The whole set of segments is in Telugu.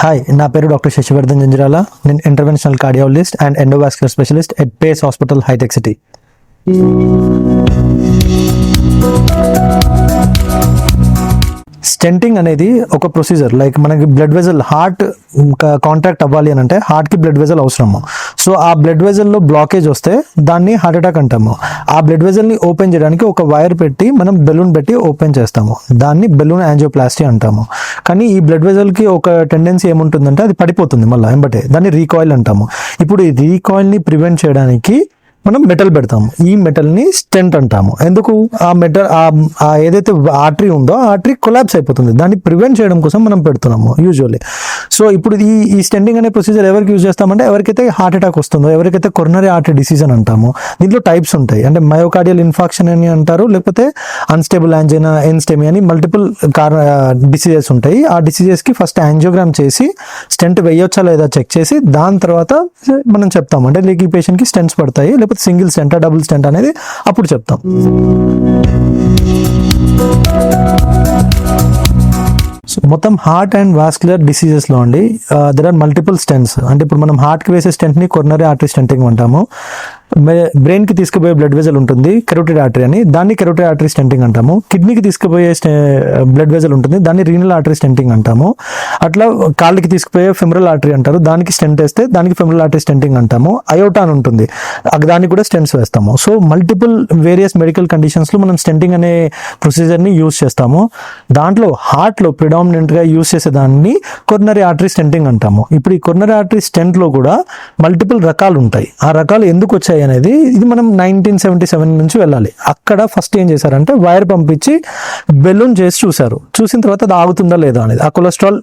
హాయ్ నా పేరు డాక్టర్ శశివర్ధన్ జంజిరాల. నేను interventional cardiologist and endovascular specialist at Pace hospital hitech city stenting అనేది ఒక ప్రొసీజర్ లైక్ మనకి బ్లడ్ వెజల్ హార్ట్ కాంటాక్ట్ అవ్వాలి అని అంటే హార్ట్కి బ్లడ్ వెజల్ అవసరము. సో ఆ బ్లడ్ వెజల్లో బ్లాకేజ్ వస్తే దాన్ని హార్ట్ అటాక్ అంటాము. ఆ బ్లడ్ వెజల్ని ఓపెన్ చేయడానికి ఒక వైర్ పెట్టి మనం బెలూన్ పెట్టి ఓపెన్ చేస్తాము. దాన్ని బెలూన్ యాంజియోప్లాస్టీ అంటాము. కానీ ఈ బ్లడ్ వెజల్కి ఒక టెండెన్సీ ఏముంటుందంటే అది పడిపోతుంది మళ్ళీ వెంబటే. దాన్ని రీకాయిల్ అంటాము. ఇప్పుడు ఈ రీకాయిల్ని ప్రివెంట్ చేయడానికి మనం మెటల్ పెడతాము. ఈ మెటల్ని స్టెంట్ అంటాము. ఎందుకు? ఆ మెటల్ ఆ ఏదైతే ఆర్టరీ ఉందో ఆ ఆర్టరీ కొలాబ్స్ అయిపోతుంది. దాన్ని ప్రివెంట్ చేయడం కోసం మనం పెడుతున్నాము యూజువల్లీ సో ఇప్పుడు ఈ ఈ స్టెండింగ్ అనే ప్రొసీజర్ ఎవరికి యూజ్ చేస్తామంటే ఎవరికైతే హార్ట్ అటాక్ వస్తుందో ఎవరికైతే కొరనరీ ఆర్టరీ డిసీజ్ అని అంటాము దీంట్లో టైప్స్ ఉంటాయి. అంటే మయోకార్డియల్ ఇన్ఫాక్షన్ అని అంటారు లేకపోతే అన్స్టేబుల్ యాంజైనా ఎన్స్టెమి అని మల్టిపుల్ కార్ డిసీజెస్ ఉంటాయి. ఆ డిసీజెస్కి ఫస్ట్ యాంజియోగ్రామ్ చేసి స్టెంట్ వేయొచ్చా లేదా చెక్ చేసి దాని తర్వాత మనం చెప్తాం అంటే లైక్ ఈ పేషెంట్కి స్టెంట్స్ పడతాయి లేకపోతే సింగిల్ స్టెంట్ డబుల్ స్టెంట్ అనేది అప్పుడు చెప్తాం. సో మొత్తం హార్ట్ అండ్ వాస్కులర్ డిసీజెస్లో అండి దెర్ ఆర్ మల్టిపుల్ స్టెంట్స్ అంటే ఇప్పుడు మనం హార్ట్కి వేసే స్టెంట్ని కొర్నరీ ఆర్టరీ స్టెంటింగ్ అంటాము. బ్రెయిన్కి తీసుకుపోయే బ్లడ్ వెజల్ ఉంటుంది కెరోటిడ్ ఆర్టరీ అని. దాన్ని కెరోటిడ్ ఆర్టరీ స్టెంటింగ్ అంటాము. కిడ్నీకి తీసుకుపోయే బ్లడ్ వెజల్ ఉంటుంది దాన్ని రీనల్ ఆర్టరీ స్టెంటింగ్ అంటాము. అట్లా కాళ్ళకి తీసుకుపోయే ఫెమరల్ ఆర్టరీ అంటారు. దానికి స్టెంట్ వేస్తే దానికి ఫెమరల్ ఆర్టరీ స్టెంటింగ్ అంటాము. అయోటా అని ఉంటుంది దానికి కూడా స్టెంట్స్ వేస్తాము. సో మల్టిపుల్ వేరియస్ మెడికల్ కండిషన్స్లో మనం స్టెంటింగ్ అనే ప్రొసీజర్ని యూస్ చేస్తాము. దాంట్లో హార్ట్లో ప్రిడామినెంట్గా యూస్ చేసే దాన్ని కొర్నరీ ఆర్టరీ స్టెంటింగ్ అంటాము. ఇప్పుడు ఈ కొర్నరీ ఆర్టరీ స్టెంట్లో కూడా మల్టిపుల్ రకాలు ఉంటాయి. ఆ రకాలు ఎందుకు వచ్చాయి అనేది ఇది మనం నైన్టీన్ సెవెంటీ సెవెన్ నుంచి వెళ్ళాలి. అక్కడ ఫస్ట్ ఏం చేశారంటే వైర్ పంపించి బెలూన్ చేసి చూశారు. చూసిన తర్వాత అది ఆగుతుందా లేదా అనేది. ఆ కొలెస్ట్రాల్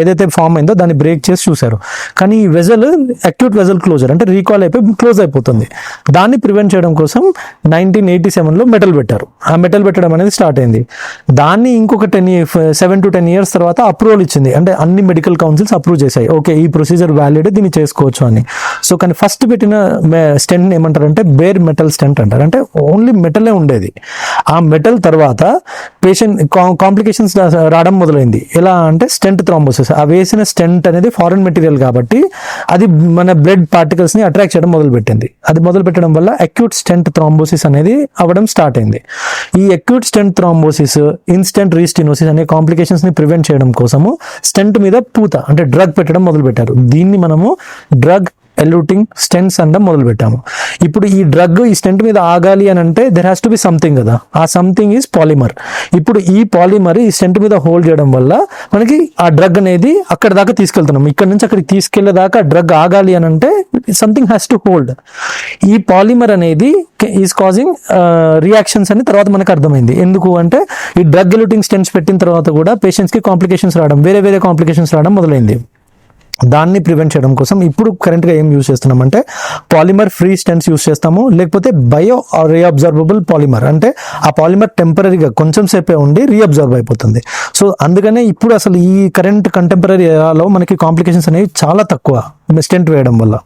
ఏదైతే ఫామ్ అయిందో దాన్ని బ్రేక్ చేసి చూశారు. కానీ ఈ వెజల్ అక్యూట్ వెజల్ క్లోజర్ అంటే రీకాల్ అయిపోయి క్లోజ్ అయిపోతుంది. దాన్ని ప్రివెంట్ చేయడం కోసం నైన్టీన్ ఎయిటీ సెవెన్లో మెటల్ పెట్టారు. ఆ మెటల్ పెట్టడం అనేది స్టార్ట్ అయింది. దాన్ని ఇంకొక ten seven to ten years తర్వాత అప్రూవల్ ఇచ్చింది. అంటే అన్ని మెడికల్ కౌన్సిల్స్ అప్రూవ్ చేశాయి. ఓకే ఈ ప్రొసీజర్ వ్యాలిడ్ దీన్ని చేసుకోవచ్చు అని. సో కానీ ఫస్ట్ పెట్టిన స్టెంట్ ఏమంటారంటే బేర్ మెటల్ స్టెంట్ అంటారు. అంటే ఓన్లీ మెటలే ఉండేది. ఆ మెటల్ తర్వాత పేషెంట్ కాంప్లికేషన్స్ రావడం మొదలైంది. ఎలా అంటే స్టెంట్ థ్రాంబోసిస్ ఆ వేసిన స్టెంట్ అనేది ఫారెన్ మెటీరియల్ కాబట్టి అది మన బ్లడ్ పార్టికల్స్ని అట్రాక్ట్ చేయడం మొదలు పెట్టింది అది మొదలు పెట్టడం వల్ల అక్యూట్ స్టెంట్ థ్రాంబోసిస్ అనేది అవ్వడం స్టార్ట్ అయింది. ఈ acute stent thrombosis in stent restenosis అనే కాంప్లికేషన్స్ని ప్రివెంట్ చేయడం కోసము స్టెంట్ మీద పూత అంటే డ్రగ్ పెట్టడం మొదలు పెట్టారు దీన్ని మనము డ్రగ్ ఎల్యూటింగ్ స్టెంట్స్ అనడం మొదలు పెట్టాము ఇప్పుడు ఈ డ్రగ్ ఈ స్టెంట్ మీద ఆగాలి అని అంటే there has to be something కదా. ఆ సంథింగ్ ఈజ్ పాలిమర్ ఇప్పుడు ఈ పాలిమర్ ఈ స్టెంట్ మీద హోల్డ్ చేయడం వల్ల మనకి ఆ డ్రగ్ అనేది అక్కడ దాకా తీసుకెళ్తున్నాం. ఇక్కడ నుంచి అక్కడికి తీసుకెళ్ళేదాకా డ్రగ్ ఆగాలి అని అంటే సంథింగ్ హ్యాస్ టు హోల్డ్ ఈ పాలిమర్ అనేది ఈజ్ కాజింగ్ రియాక్షన్స్ అని తర్వాత మనకు అర్థమైంది. ఎందుకు అంటే ఈ డ్రగ్ ఎల్యూటింగ్ స్టెంట్స్ పెట్టిన తర్వాత కూడా పేషెంట్స్కి కాంప్లికేషన్స్ రావడం వేరే వేరే కాంప్లికేషన్స్ రావడం మొదలైంది. దాన్ని ప్రివెంట్ చేయడం కోసం ఇప్పుడు కరెంట్గా ఏం యూస్ చేస్తున్నామంటే పాలిమర్ ఫ్రీ స్టెంట్స్ యూస్ చేస్తాము. లేకపోతే బయో రీఅబ్జర్వబుల్ పాలిమర్ అంటే ఆ పాలిమర్ టెంపరీగా కొంచెం సేపే ఉండి రీఅబ్జర్వ్ అయిపోతుంది. సో అందుకనే ఇప్పుడు అసలు ఈ కరెంట్ కంటెంపరీ ఏరాలో మనకి కాంప్లికేషన్స్ అనేవి చాలా తక్కువ స్టెంట్ వేయడం వల్ల.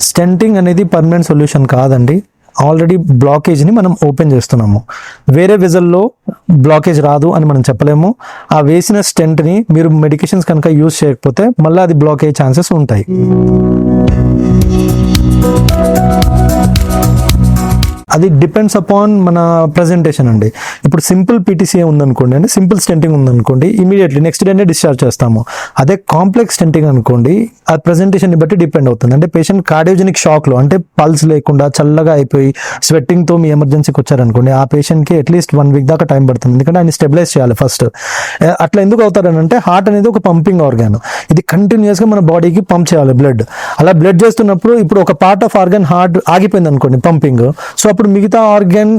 స్టెంటింగ్ అనేది పర్మనెంట్ సొల్యూషన్ కాదండి. ఆల్రెడీ బ్లాకేజ్ని మనం ఓపెన్ చేస్తున్నాము. వేరే విజల్లో బ్లాకేజ్ రాదు అని మనం చెప్పలేము. ఆ వేసిన స్టెంట్ని మీరు మెడికేషన్స్ కనుక యూజ్ చేయకపోతే మళ్ళీ అది బ్లాక్ అయ్యే ఛాన్సెస్ ఉంటాయి. అది డిపెండ్స్ అపాన్ మన ప్రజెంటేషన్ అండి. ఇప్పుడు సింపుల్ పీటీసీఏ ఉందనుకోండి అంటే సింపుల్ స్టెంటింగ్ ఉందనుకోండి ఇమీడియట్లీ నెక్స్ట్ డేనే డిశ్చార్జ్ చేస్తాము. అదే కాంప్లెక్స్ స్టెంటింగ్ అనుకోండి ఆ ప్రజెంటేషన్ని బట్టి డిపెండ్ అవుతుంది. అంటే పేషెంట్ కార్డియోజెనిక్ షాక్లో అంటే పల్స్ లేకుండా చల్లగా అయిపోయి స్వెట్టింగ్తో మీ ఎమర్జెన్సీకి వచ్చారనుకోండి ఆ పేషెంట్కి అట్లీస్ట్ వన్ వీక్ దాకా టైం పడుతుంది. ఎందుకంటే ఆయన స్టెబిలైజ్ చేయాలి ఫస్ట్ అట్లా ఎందుకు అవుతారనంటే హార్ట్ అనేది ఒక పంపింగ్ ఆర్గాన్ ఇది కంటిన్యూస్గా మన బాడీకి పంప్ చేయాలి బ్లడ్ అలా బ్లడ్ చేస్తున్నప్పుడు ఇప్పుడు ఒక పార్ట్ ఆఫ్ ఆర్గాన్ హార్ట్ ఆగిపోయింది అనుకోండి పంపింగ్ సో అప్పుడు మిగతా ఆర్గాన్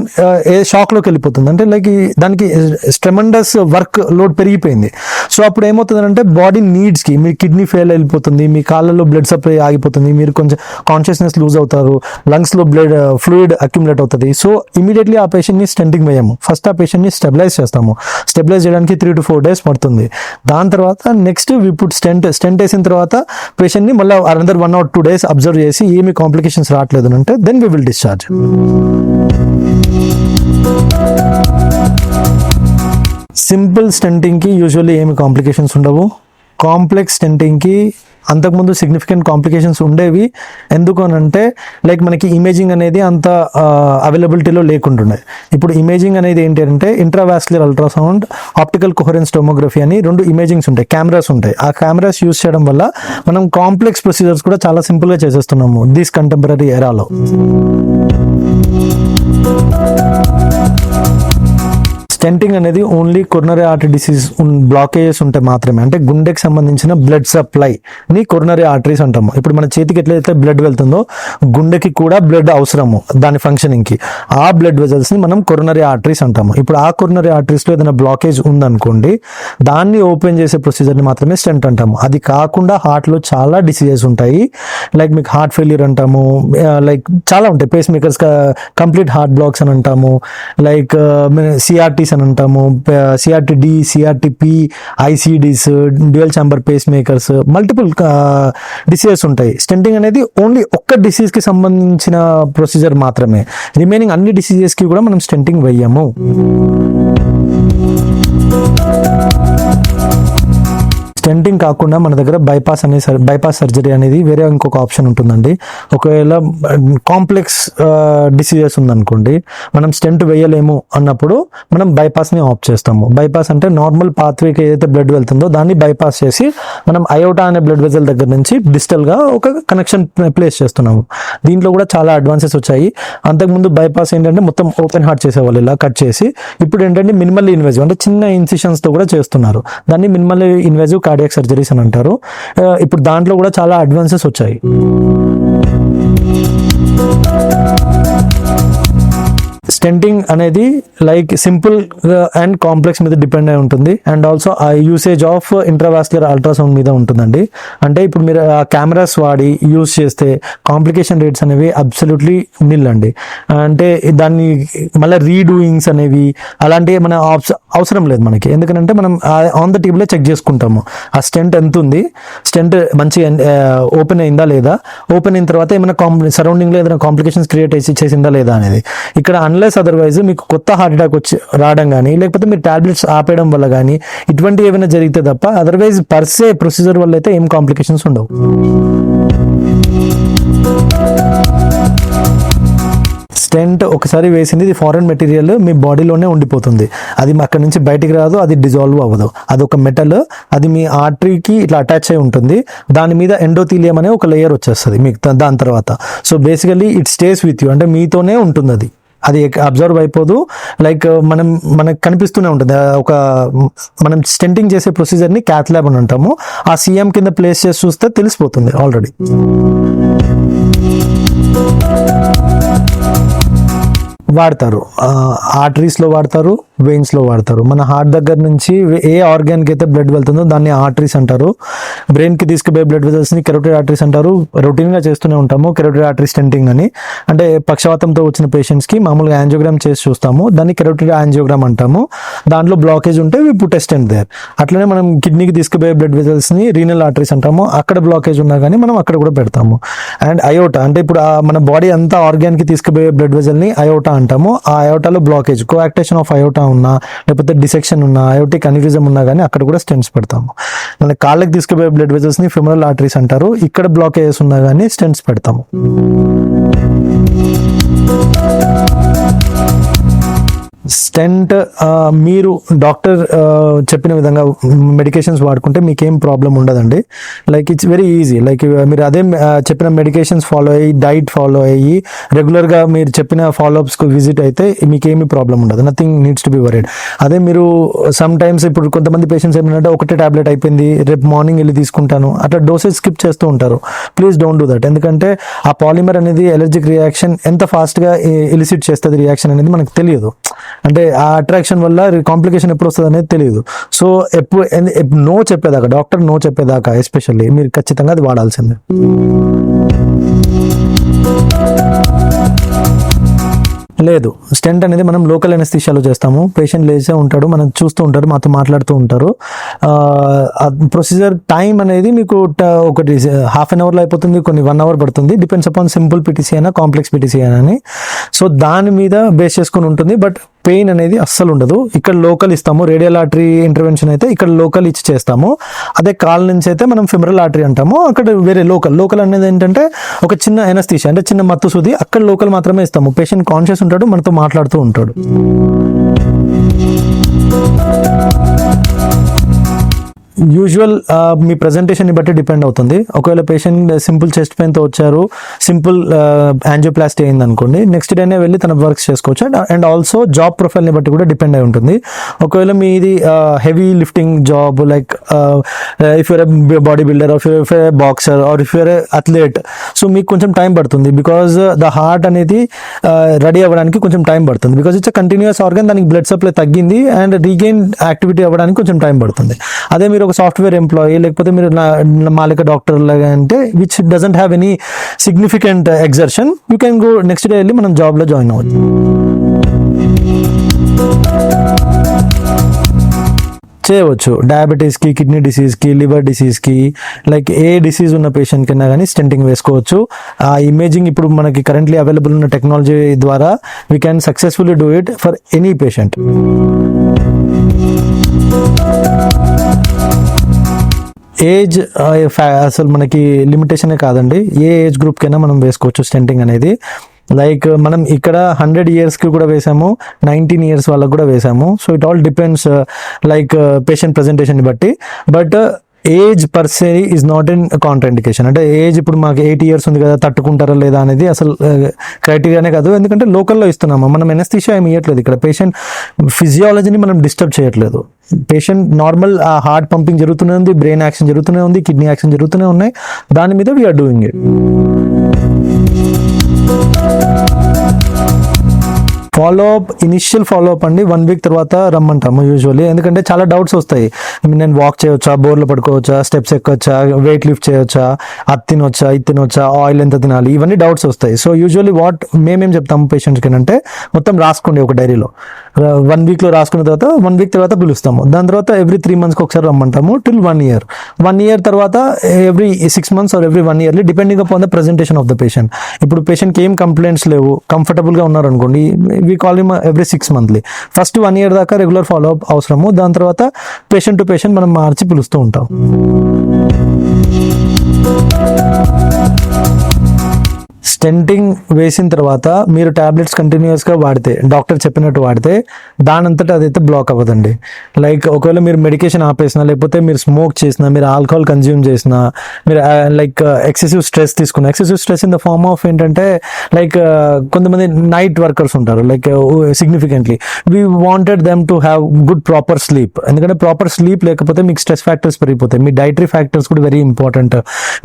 ఏ షాక్లోకి వెళ్ళిపోతుంది? అంటే లైక్ దానికి స్ట్రెమండస్ వర్క్ లోడ్ పెరిగిపోయింది. సో అప్పుడు ఏమవుతుందంటే బాడీ నీడ్స్కి మీ కిడ్నీ ఫెయిల్ అయిపోతుంది మీ కాళ్ళలో బ్లడ్ సప్లై ఆగిపోతుంది మీరు కొంచెం కాన్షియస్నెస్ లూజ్ అవుతారు లంగ్స్లో బ్లడ్ ఫ్లూయిడ్ అక్యుములేట్ అవుతుంది. సో ఇమీడియట్లీ ఆ పేషెంట్ని స్టెంటింగ్ వేయము. ఫస్ట్ ఆ పేషెంట్ని స్టెబిలైజ్ చేస్తాము. స్టెబిలైజ్ చేయడానికి త్రీ టు ఫోర్ డేస్ పడుతుంది. దాని తర్వాత నెక్స్ట్ ఇప్పుడు స్టెంట్ స్టెంట్ వేసిన తర్వాత పేషెంట్ని మళ్ళీ another one or two days observe చేసి ఏమి కాంప్లికేషన్స్ రావట్లేదు అంటే then we will discharge simple స్టెంటింగ్కి usually ఏమి కాంప్లికేషన్స్ ఉండవు. కాంప్లెక్స్ స్టెంటింగ్కి అంతకుముందు సిగ్నిఫికెంట్ కాంప్లికేషన్స్ ఉండేవి. ఎందుకు అని అంటే లైక్ మనకి ఇమేజింగ్ అనేది అంత అవైలబిలిటీలో లేకుంటుండే ఇప్పుడు ఇమేజింగ్ అనేది ఏంటి అంటే intravascular ultrasound optical coherence tomography అని రెండు ఇమేజింగ్స్ ఉంటాయి కెమెరాస్ ఉంటాయి. ఆ కెమెరాస్ యూస్ చేయడం వల్ల మనం కాంప్లెక్స్ ప్రొసీజర్స్ కూడా చాలా సింపుల్గా చేసేస్తున్నాము దిస్ కంటెంపరీ ఎరాలో స్టెంటింగ్ అనేది only coronary artery disease blockages ఉంటే మాత్రమే. అంటే గుండెకి సంబంధించిన బ్లడ్ సప్లై ని కొర్నరీ ఆర్టరీస్ అంటాము. ఇప్పుడు మన చేతికి ఎట్లయితే బ్లడ్ వెళ్తుందో గుండెకి కూడా బ్లడ్ అవసరము దాని ఫంక్షనింగ్కి ఆ బ్లడ్ వెజల్స్ని మనం కొరనరీ ఆర్టరీస్ అంటాము. ఇప్పుడు ఆ కొరనరీ ఆర్టరీస్లో ఏదైనా బ్లాకేజ్ ఉందనుకోండి దాన్ని ఓపెన్ చేసే ప్రొసీజర్ని మాత్రమే స్టెంట్ అంటాము. అది కాకుండా హార్ట్లో చాలా డిసీజెస్ ఉంటాయి. లైక్ మీకు హార్ట్ ఫెయిల్యూర్ అంటాము. లైక్ చాలా ఉంటాయి. Pacemakers complete heart blocks అని అంటాము. లైక్ సిఆర్టీస్ అని అంటాము. CRTD D CRT ICDs dual chamber pacemakers multiple diseases ఉంటాయి. స్టెంటింగ్ అనేది ఓన్లీ ఒక్క డిసీజ్కి సంబంధించిన ప్రొసీజర్ మాత్రమే. రిమైనింగ్ అన్ని డిసీజెస్కి కూడా మనం స్టెంటింగ్ వెయ్యము. స్టెంటింగ్ కాకుండా మన దగ్గర బైపాస్ అనే బైపాస్ సర్జరీ అనేది వేరే ఇంకొక ఆప్షన్ ఉంటుందండి. ఒకవేళ కాంప్లెక్స్ డిసీజెస్ ఉందనుకోండి మనం స్టెంట్ వేయలేము అన్నప్పుడు మనం బైపాస్ని ఆప్ చేస్తాము. బైపాస్ అంటే నార్మల్ పాత్వేకి ఏదైతే బ్లడ్ వెళ్తుందో దాన్ని బైపాస్ చేసి మనం అయోటా అనే బ్లడ్ వెజల్ దగ్గర నుంచి డిజిటల్గా ఒక కనెక్షన్ ప్లేస్ చేస్తున్నాము. దీంట్లో కూడా చాలా అడ్వాన్సెస్ వచ్చాయి. అంతకుముందు బైపాస్ ఏంటంటే మొత్తం ఓపెన్ హార్ట్ చేసేవాళ్ళు ఇలా కట్ చేసి ఇప్పుడు ఏంటంటే మినిమల్ ఇన్వెజివ్ అంటే చిన్న ఇన్సిషన్స్తో కూడా చేస్తున్నారు. దాన్ని మినిమల్ ఇన్వెజివ్ కార్డియాక్ సర్జరీస్ అని అంటారు. ఇప్పుడు దాంట్లో కూడా చాలా అడ్వాన్సెస్ వచ్చాయి. స్టెంటింగ్ అనేది like simple uh, and complex మీద డిపెండ్ అయి ఉంటుంది. అండ్ ఆల్సో ఆ యూసేజ్ ఆఫ్ ఇంట్రావాస్కులర్ అల్ట్రాసౌండ్ మీద ఉంటుందండి. అంటే ఇప్పుడు మీరు ఆ కెమెరాస్ వాడి యూస్ చేస్తే కాంప్లికేషన్ రేట్స్ అనేవి అబ్సల్యూట్లీ నిల్ అండి అంటే దాన్ని మళ్ళీ రీడూయింగ్స్ అనేవి అలాంటివి మన అవసరం లేదు మనకి. ఎందుకంటే మనం ఆన్ ద టేబుల్ చెక్ చేసుకుంటాము. ఆ స్టెంట్ ఎంత ఉంది? స్టెంట్ మంచి ఓపెన్ uh, అయిందా లేదా? ఓపెన్ అయిన తర్వాత ఏమైనా సరౌండింగ్లో ఏదైనా కాంప్లికేషన్స్ క్రియేట్ చేసి చేసిందా లేదా అనేది. ఇక్కడ అన్లెస్ అదర్వైజ్ మీకు కొత్త హార్ట్ అటాక్ వచ్చి రావడం కానీ లేకపోతే మీరు టాబ్లెట్స్ ఆపేయడం వల్ల కానీ ఇటువంటి ఏమైనా జరిగితే తప్ప అదర్వైజ్ పర్సే ప్రొసీజర్ వల్ల అయితే ఏం కాంప్లికేషన్స్ ఉండవు. స్టెంట్ ఒకసారి వేసింది ఇది ఫారెన్ మెటీరియల్ మీ బాడీలోనే ఉండిపోతుంది. అది అక్కడ నుంచి బయటికి రాదు అది డిజాల్వ్ అవ్వదు. అది ఒక మెటల్ అది మీ ఆర్టరీకి ఇట్లా అటాచ్ అయి ఉంటుంది. దాని మీద ఎండోథీలియం అనే ఒక లేయర్ వచ్చేస్తుంది మీకు దాని తర్వాత. So basically it stays with you అంటే మీతోనే ఉంటుంది అది అది అబ్జర్వ్ అయిపోదు. లైక్ మనం మనకు కనిపిస్తూనే ఉంటుంది. ఒక మనం స్టెంటింగ్ చేసే ప్రొసీజర్ని క్యాత్ ల్యాబ్ అని అంటాము. ఆ సీఎం కింద ప్లేస్ చేసి చూస్తే తెలిసిపోతుంది ఆల్రెడీ. వాడతారు. ఆర్టరీస్లో వాడతారు వెయిన్స్లో వాడతారు. మన హార్ట్ దగ్గర నుంచి ఏ ఆర్గాన్కి అయితే బ్లడ్ వెళ్తుందో దాన్ని ఆర్టరీస్ అంటారు. బ్రెయిన్కి తీసుకుపోయే బ్లడ్ వెజల్స్ని కెరోటెడ్ ఆర్టరీస్ అంటారు. రొటీన్గా చేస్తూనే ఉంటాము కెరోటెడ్ ఆర్టరీ స్టెంటింగ్ అని. అంటే పక్షవాతంతో వచ్చిన పేషెంట్స్కి మామూలుగా యాంజియోగ్రామ్ చేసి చూస్తాము. దాన్ని కెరోటెడ్ యాంజియోగ్రామ్ అంటాము. దాంట్లో బ్లాకేజ్ ఉంటే వి పుట్ ఎస్టెంట్ దేర్ అట్లనే మనం కిడ్నీకి తీసుకుపోయే బ్లడ్ వెజల్స్ని రీనల్ ఆర్టరీస్ అంటాము. అక్కడ బ్లాకేజ్ ఉన్నా కానీ మనం అక్కడ కూడా పెడతాము. అండ్ అయోటా అంటే ఇప్పుడు మన బాడీ అంతా ఆర్గాన్కి తీసుకుపోయే బ్లడ్ వెజల్ని అయోటా అంటాము. ఆ అయోటాలో బ్లాకేజ్ కోయాక్టేషన్ ఆఫ్ అయోటా ఉన్నా లేకపోతే డిసెక్షన్ ఉన్నా అయోటిక్ అనిరిజం ఉన్నా కానీ అక్కడ కూడా స్టెంట్స్ పెడతాము. మన కాళ్ళకి తీసుకుపోయే బ్లడ్ వెజల్స్ని ఫిమరల్ ఆర్టరీస్ అంటారు. ఇక్కడ బ్లాకేజెస్ ఉన్నా కానీ స్టెంట్స్ పెడతాము. స్టెంట్ మీరు డాక్టర్ చెప్పిన విధంగా మెడికేషన్స్ వాడుకుంటే మీకేం ప్రాబ్లం ఉండదండి. Like it's very easy like మీరు అదే చెప్పిన మెడికేషన్స్ ఫాలో అయ్యి డైట్ ఫాలో అయ్యి రెగ్యులర్గా మీరు చెప్పిన ఫాలోఅప్స్కి విజిట్ అయితే మీకేమీ ప్రాబ్లం ఉండదు. Nothing needs to be worried అదే మీరు సమ్ టైమ్స్ ఇప్పుడు కొంతమంది పేషెంట్స్ ఏమంటే ఒకటే టాబ్లెట్ అయిపోయింది రేపు మార్నింగ్ వెళ్ళి తీసుకుంటాను. అట్లా డోసేజ్ స్కిప్ చేస్తూ ఉంటారు. ప్లీజ్ డోంట్ డూ దట్ ఎందుకంటే ఆ పాలిమర్ అనేది ఎలర్జిక్ రియాక్షన్ ఎంత ఫాస్ట్గా ఎలిసిట్ చేస్తుంది రియాక్షన్ అనేది మనకు తెలియదు. అంటే ఆ అట్రాక్షన్ వల్ల కాంప్లికేషన్ ఎప్పుడు వస్తుంది అనేది తెలియదు సో ఎప్పుడు నో చెప్పేదాకా డాక్టర్ నో చెప్పేదాకా ఎస్పెషల్లీ మీరు ఖచ్చితంగా అది వాడాల్సిందే. లేదు స్టెంట్ అనేది మనం లోకల్ ఎనస్థిషియాలో చేస్తాము. పేషెంట్ లేచే ఉంటాడు మనం చూస్తూ ఉంటారు మాతో మాట్లాడుతూ ఉంటారు. ప్రొసీజర్ టైం అనేది మీకు ఒకటి హాఫ్ అన్ అవర్లో అయిపోతుంది కొన్ని వన్ అవర్ పడుతుంది. డిపెండ్స్ అపాన్ సింపుల్ పిటిసి అయినా కాంప్లెక్స్ పిటిసి అయినా అని. సో దాని మీద బేస్ చేసుకొని ఉంటుంది బట్ పెయిన్ అనేది అస్సలు ఉండదు. ఇక్కడ లోకల్ ఇస్తాము. రేడియల్ ఆర్టరీ ఇంటర్వెన్షన్ అయితే ఇక్కడ లోకల్ ఇచ్చి చేస్తాము. అదే కాల్ నుంచి అయితే మనం ఫిమరల్ ఆర్టరీ అంటాము. అక్కడ వేరే లోకల్. లోకల్ అనేది ఏంటంటే ఒక చిన్న ఎనస్థీషియా అంటే చిన్న మత్తు సుది అక్కడ లోకల్ మాత్రమే ఇస్తాము. పేషెంట్ కాన్షియస్ ఉంటాడు మనతో మాట్లాడుతూ ఉంటాడు. యూజువల్ uh, మీ ప్రజెంటేషన్ని బట్టి డిపెండ్ అవుతుంది. ఒకవేళ పేషెంట్ సింపుల్ చెస్ట్ పెయిన్తో వచ్చారు సింపుల్ యాంజియోప్లాస్టీ అయింది అనుకోండి నెక్స్ట్ డేనే వెళ్ళి తన వర్క్స్ చేసుకోవచ్చు. అండ్ ఆల్సో జాబ్ ప్రొఫైల్ని బట్టి కూడా డిపెండ్ అయి ఉంటుంది. ఒకవేళ మీది heavy lifting job like if you're bodybuilder of if boxer or if you're athlete so మీకు కొంచెం టైం పడుతుంది. బికాజ్ ద హార్ట్ అనేది uh, రెడీ అవ్వడానికి కొంచెం టైం పడుతుంది. బికాజ్ ఇట్స్ కంటిన్యూస్ ఆర్గన్ దానికి బ్లడ్ సప్లై తగ్గింది అండ్ రీగెయిన్ యాక్టివిటీ అవ్వడానికి కొంచెం టైం పడుతుంది. అదే మీరు మీరు ఒక సాఫ్ట్వేర్ ఎంప్లాయీ లేకపోతే మీరు మాలిక డాక్టర్ లాగా అంటే which doesn't have any significant exertion you can go next day వెళ్ళి మనం జాబ్లో జాయిన్ అవ్వచ్చు. చేయవచ్చు. డయాబెటీస్కి కిడ్నీ డిసీజ్కి లివర్ డిసీజ్కి లైక్ ఏ డిసీజ్ ఉన్న పేషెంట్ కింద కానీ స్టెంటింగ్ వేసుకోవచ్చు. ఆ ఇమేజింగ్ ఇప్పుడు మనకి కరెంట్లీ అవైలబుల్ ఉన్న టెక్నాలజీ ద్వారా we can successfully do it for any patient age అసలు మనకి లిమిటేషనే కాదండి. ఏ ఏజ్ గ్రూప్ కైనా మనం వేసుకోవచ్చు స్టెంటింగ్ అనేది. లైక్ మనం ఇక్కడ హండ్రెడ్ ఇయర్స్కి కూడా వేసాము నైన్టీన్ ఇయర్స్ వాళ్ళకి కూడా వేసాము. So it all depends like patient presentation బట్టి. But age per se is not in contraindication అంటే ఏజ్ ఇప్పుడు మాకు ఎయిట్ ఇయర్స్ ఉంది కదా తట్టుకుంటారా లేదా అనేది అసలు uh, క్రైటీరియానే కాదు. ఎందుకంటే లోకల్లో ఇస్తున్నాము. మనం ఎనస్థిషియా ఏమి ఇవ్వట్లేదు ఇక్కడ. పేషెంట్ ఫిజియాలజీని మనం డిస్టర్బ్ చేయట్లేదు. పేషెంట్ నార్మల్ ఆ హార్ట్ పంపింగ్ జరుగుతూనే ఉంది బ్రెయిన్ యాక్షన్ జరుగుతూనే ఉంది కిడ్నీ యాక్షన్ జరుగుతూనే ఉన్నాయి. దాని మీద we're doing it follow up initial follow up అండి. వన్ వీక్ తర్వాత రమ్మంటాము యూజువల్లీ ఎందుకంటే చాలా డౌట్స్ వస్తాయి. నేను వాక్ చేయొచ్చా? బోర్లు పడుకోవచ్చా? స్టెప్స్ ఎక్కొచ్చా? వెయిట్ లిఫ్ట్ చేయొచ్చా? అది తినొచ్చా? ఇది తినొచ్చా? ఆయిల్ ఎంత తినాలి? ఇవన్నీ డౌట్స్ వస్తాయి. సో యూజువల్లీ వాట్ మేమేం చెప్తాము పేషెంట్స్కి అంటే మొత్తం రాసుకోండి ఒక డైరీలో వన్ వీక్లో రాసుకున్న తర్వాత వన్ వీక్ తర్వాత పిలుస్తాము. దాని తర్వాత ఎవ్రీ త్రీ మంత్స్కి ఒకసారి రమ్మంటాము till one year one year తర్వాత every six months or every one yearly depending upon the presentation of the patient ఇప్పుడు పేషెంట్కి ఏం కంప్లైంట్స్ లేవు కంఫర్టబుల్గా ఉన్నారు అనుకోండి we call him every six monthly first one year దాకా రెగ్యులర్ ఫాలో అప్ అవసరము దాని తర్వాత పేషెంట్ టు పేషెంట్ మనం మార్చి పిలుస్తూ ఉంటాం. స్టెంటింగ్ వేసిన తర్వాత మీరు టాబ్లెట్స్ కంటిన్యూస్గా వాడితే డాక్టర్ చెప్పినట్టు వాడితే దానంతటా అదైతే బ్లాక్ అవ్వదండి. లైక్ ఒకవేళ మీరు మెడికేషన్ ఆపేసినా లేకపోతే మీరు స్మోక్ చేసినా మీరు ఆల్కహాల్ కన్జ్యూమ్ చేసినా మీరు లైక్ ఎక్సెసివ్ స్ట్రెస్ తీసుకున్న excessive stress in the form of ఏంటంటే లైక్ కొంతమంది నైట్ వర్కర్స్ ఉంటారు. Like significantly we wanted them to have good proper sleep ఎందుకంటే ప్రాపర్ స్లీప్ లేకపోతే మీకు స్ట్రెస్ ఫ్యాక్టర్స్ పెరిగిపోతాయి. మీ డైటరీ ఫ్యాక్టర్స్ కూడా వెరీ ఇంపార్టెంట్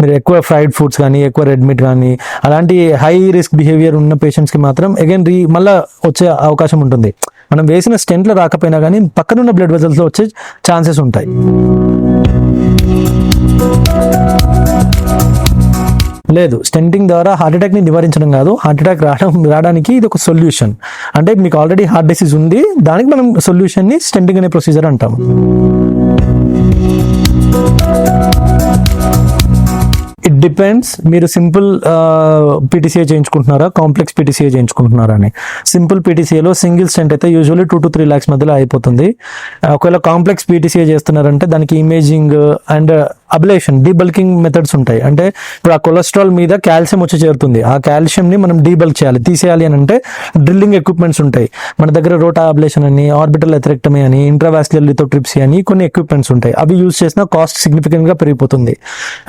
మీరు ఎక్కువ ఫ్రైడ్ ఫుడ్స్ కానీ ఎక్కువ రెడ్ మీట్ కానీ అలాంటి హై రిస్క్ బిహేవియర్ ఉన్న పేషెంట్స్కి మాత్రం అగైన్ రీ మళ్ళీ వచ్చే అవకాశం ఉంటుంది. మనం వేసిన స్టెంట్లో రాకపోయినా కానీ పక్కనున్న బ్లడ్ వెజల్స్లో వచ్చే ఛాన్సెస్ ఉంటాయి. లేదు స్టెంటింగ్ ద్వారా హార్ట్ అటాక్ని నివారించడం కాదు హార్ట్ అటాక్ రావడం రావడానికి ఇది ఒక సొల్యూషన్. అంటే మీకు ఆల్రెడీ హార్ట్ డిసీజ్ ఉంది దానికి మనం సొల్యూషన్ని స్టెంటింగ్ అనే ప్రొసీజర్ అంటాము. డిపెండ్స్ మీరు సింపుల్ పీటీసీఏ చేయించుకుంటున్నారా? కాంప్లెక్స్ పీటీసీఏ చేయించుకుంటున్నారా అని సింపుల్ పీటీసీఏలో సింగిల్ స్టెంట్ అయితే usually two to three lakhs మధ్యలో అయిపోతుంది. ఒకవేళ కాంప్లెక్స్ పీటీసీఏ చేస్తున్నారంటే దానికి imaging and ablation debulking methods ఉంటాయి. అంటే ఇప్పుడు ఆ కొలెస్ట్రాల్ మీద కాల్షియం వచ్చి చేరుతుంది. ఆ కాల్షియంని మనం డీబల్క్ చేయాలి. తీసేయాలి అని అంటే డ్రిల్లింగ్ ఎక్విప్మెంట్స్ ఉంటాయి. మన దగ్గర రోటా అబ్లేషన్ అని ఆర్బిటల్ ఎథరెక్టమీ అని ఇంట్రావాస్కులర్ లిథోట్రిప్సీ అని కొన్ని ఎక్విప్మెంట్స్ ఉంటాయి. అవి యూజ్ చేసిన కాస్ట్ సిగ్నిఫికెంట్గా పెరిగిపోతుంది.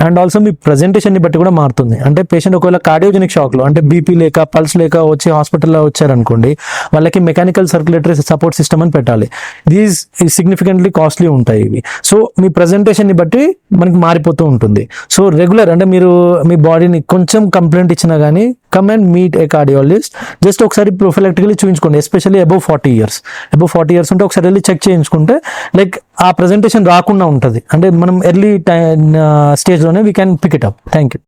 అండ్ ఆల్సో మీ ప్రజెంట్ కండిషన్ని బట్టి కూడా మారుతుంది. అంటే పేషెంట్ ఒకవేళ కార్డియోజెనిక్ షాక్లో అంటే బీపీ లేక పల్స్ లేక వచ్చి హాస్పిటల్లో వచ్చారనుకోండి వాళ్ళకి మెకానికల్ సర్క్యులేటరీ సపోర్ట్ సిస్టమ్ అని పెట్టాలి. దీస్ సిగ్నిఫికెంట్లీ కాస్ట్లీ ఉంటాయి ఇవి. సో మీ ప్రజెంటేషన్ని బట్టి మనకి మారిపోతూ ఉంటుంది. సో రెగ్యులర్ అంటే మీరు మీ బాడీని కొంచెం కంప్లైంట్ ఇచ్చినా కానీ come and meet a cardiologist just ఒకసారి prophylactically చూపించుకోండి especially above forty years above forty years ఉంటే ఒకసారి వెళ్ళి చెక్ చేయించుకుంటే లైక్ ఆ ప్రజెంటేషన్ రాకుండా ఉంటుంది. అంటే మనం ఎర్లీ టై స్టేజ్లోనే we can pick it up thank you